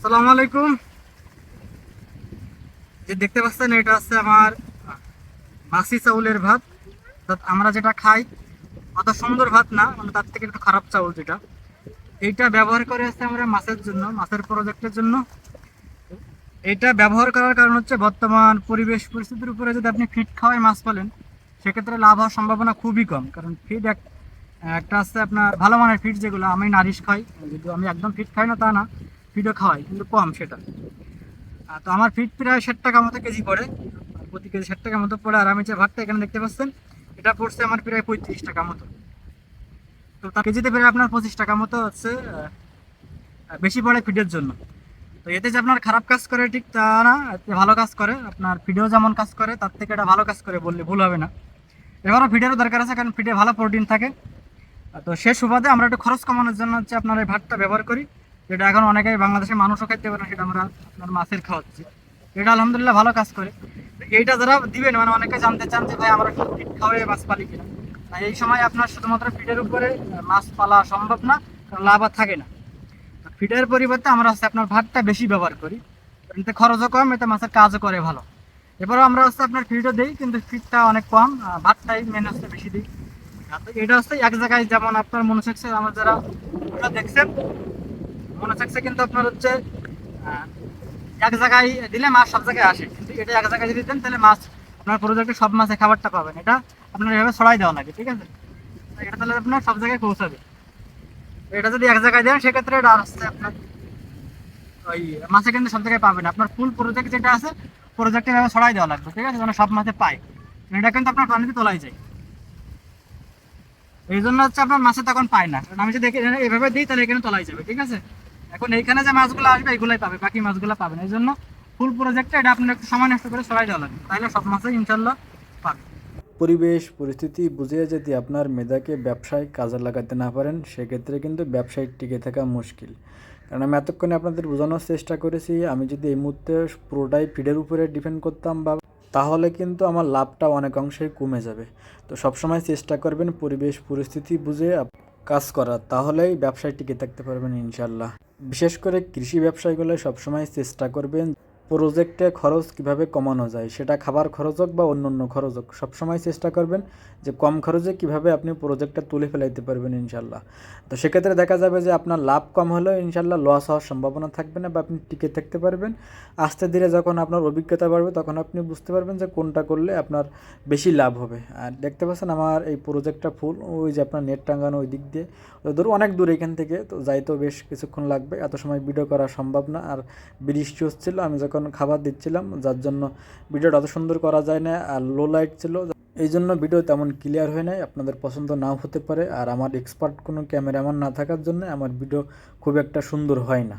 আসসালামু আলাইকুম। যে দেখতে পাচ্ছেন, এটা হচ্ছে আমার মাসি চাউলের ভাত। আমরা যেটা খাই, অত সুন্দর ভাত না মানে তার থেকে একটু খারাপ চাউল যেটা। এইটা ব্যবহার করে আসছে আমরা মাছের জন্য, মাছের প্রজেক্টের জন্য। এটা ব্যবহার করার কারণ হচ্ছে বর্তমান পরিবেশ পরিস্থিতির উপরে যদি আপনি ফিট খাওয়াই মাছ পালেন সেক্ষেত্রে লাভ হওয়ার সম্ভাবনা খুবই কম। কারণ ফিড এক, একটা আছে আপনার ভালো মানের ফিড যেগুলো, আমি নারিশ খাই যদি আমি একদম ফিট খাই না তা না ফিডও খাওয়াই, কিন্তু কম সেটা। তো আমার ফিড প্রায় ষাট টাকা মতো কেজি পড়ে প্রতি কেজি ষাট টাকা মতো পড়ে, আর আমি যে ভাতটা এখানে দেখতে পাচ্ছেন, এটা পড়ছে আমার প্রায় পঁয়ত্রিশ টাকা মতো। তো তার কেজিতে প্রায় আপনার পঁচিশ টাকা মতো হচ্ছে বেশি পড়ে ফিডের জন্য। তো এতে যে আপনার খারাপ কাজ করে, ঠিক তা না ভালো কাজ করে, আপনার ফিডেও যেমন কাজ করে, তার থেকে এটা ভালো কাজ করে বললে ভুল হবে না। এবারও ফিডেরও দরকার আছে, কারণ ফিডে ভালো প্রোটিন থাকে। তো সে সুবাদে আমরা একটু খরচ কমানোর জন্য হচ্ছে আপনার এই ভাতটা ব্যবহার করি। যেটা এখন অনেকেই বাংলাদেশের মানুষও খাইতে পারে না, সেটা আমরা আপনার মাছের খাওয়াচ্ছি। এটা আলহামদুলিল্লাহ ভালো কাজ করে। এইটা যারা দিবেন মানে অনেকে জানতে চান যে ভাই আমরা ফিড খাওয়াই মাছ পালি কিনা? এই সময় আপনার শুধুমাত্র ফিটের উপরে মাছ পালা সম্ভব না কারণ লাভ আর থাকে না। ফিডের পরিবর্তে আমরা হচ্ছে আপনার ভাতটা বেশি ব্যবহার করি। এতে খরচও কম এতে মাছের কাজও করে ভালো। এবারও আমরা হচ্ছে আপনার ফিডও দিই কিন্তু ফিডটা অনেক কম ভাতটাই মেন হচ্ছে বেশি দিই। এটা হচ্ছে এক জায়গায় যেমন আপনার মনে হচ্ছে আমার যারা দেখছেন মনে হচ্ছে কিন্তু আপনার হচ্ছে এক জায়গায় দিলে মাছ সব জায়গায় আসে। কিন্তু এটা এক জায়গায় যদি দেন, তাহলে মাছ আপনার প্রোজেক্টে সব মাছে খাবারটা পাবেন। এটা আপনার এভাবে ছড়াই দেওয়া লাগে, ঠিক আছে? এটা তাহলে আপনার সব জায়গায় পৌঁছাবে। এটা যদি এক জায়গায় দেন, সেক্ষেত্রে এটা হচ্ছে আপনার ওই মাছে কিন্তু সব জায়গায় পাবেন। আপনার ফুল প্রজেক্ট যেটা আছে প্রজেক্টে এভাবে ছড়াই দেওয়া লাগবে, ঠিক আছে? যেন সব মাছে পায়। এটা কিন্তু আপনার পানিতে তোলাই যায়। এই জন্য হচ্ছে আপনার মাছে তখন পায় না। কারণ আমি যদি এভাবে দিই, তাহলে এখানে তোলাই যাবে, ঠিক আছে? এখন এইখানে যে মাছগুলো আসবে এগুলাই পাবে, বাকি মাছগুলো পাবে না। এই জন্য ফুল প্রজেক্টে এটা আপনার একটু সময় নষ্ট করে ছড়াই দেওয়া লাগবে। তাহলে সব মাছে ইনশাল্লাহ পাবে। পরিবেশ, পরিস্থিতি বুঝিয়ে যদি আপনার মেধাকে ব্যবসায় কাজে লাগাতে না পারেন, সেক্ষেত্রে কিন্তু ব্যবসায় টিকে থাকা মুশকিল। কারণ আমি এতক্ষণে আপনাদের বোঝানোর চেষ্টা করেছি, আমি যদি এই মুহূর্তে পুরোটাই ফিডের উপরে ডিপেন্ড করতাম বা তাহলে কিন্তু আমার লাভটা অনেক অংশেই কমে যাবে। তো সবসময় চেষ্টা করবেন পরিবেশ, পরিস্থিতি বুঝে কাজ করার, তাহলেই ব্যবসায় টিকে থাকতে পারবেন ইনশাল্লাহ। বিশেষ করে কৃষি ব্যবসায়ীগুলো সবসময় চেষ্টা করবেন প্রজেক্টে খরচ কীভাবে কমানো যায়, সেটা খাবার খরচ হোক বা অন্য অন্য খরচ হোক, সবসময় চেষ্টা করবেন যে কম খরচে কীভাবে আপনি প্রজেক্টটা তুলে ফেলাইতে পারবেন ইনশাল্লাহ। তো সেক্ষেত্রে দেখা যাবে যে আপনার লাভ কম হলেও ইনশাল্লাহ লস হওয়ার সম্ভাবনা থাকবে না বা আপনি টিকে থাকতে পারবেন। আস্তে ধীরে যখন আপনার অভিজ্ঞতা বাড়বে, তখন আপনি বুঝতে পারবেন যে কোনটা করলে আপনার বেশি লাভ হবে। আর দেখতে পাচ্ছেন আমার এই প্রজেক্টটা ফুল, ওই যে আপনার নেট টাঙ্গানো ওই দিক দিয়ে। দূর অনেক দূর এখান থেকে, তো যাইতেও বেশ কিছুক্ষণ লাগবে। এত সময় ভিডিও করা সম্ভব না। আর বৃষ্টি হচ্ছিল, আমি যখন খাবার দিচ্ছিলাম, যার জন্য ভিডিওটা অত সুন্দর করা যায় না আর লো লাইট ছিল। এই জন্য ভিডিও তেমন ক্লিয়ার হয় নাই, আপনাদের পছন্দ নাও হতে পারে। আর আমার এক্সপার্ট কোনো ক্যামেরাম্যান না থাকার জন্য আমার ভিডিও খুব একটা সুন্দর হয় না।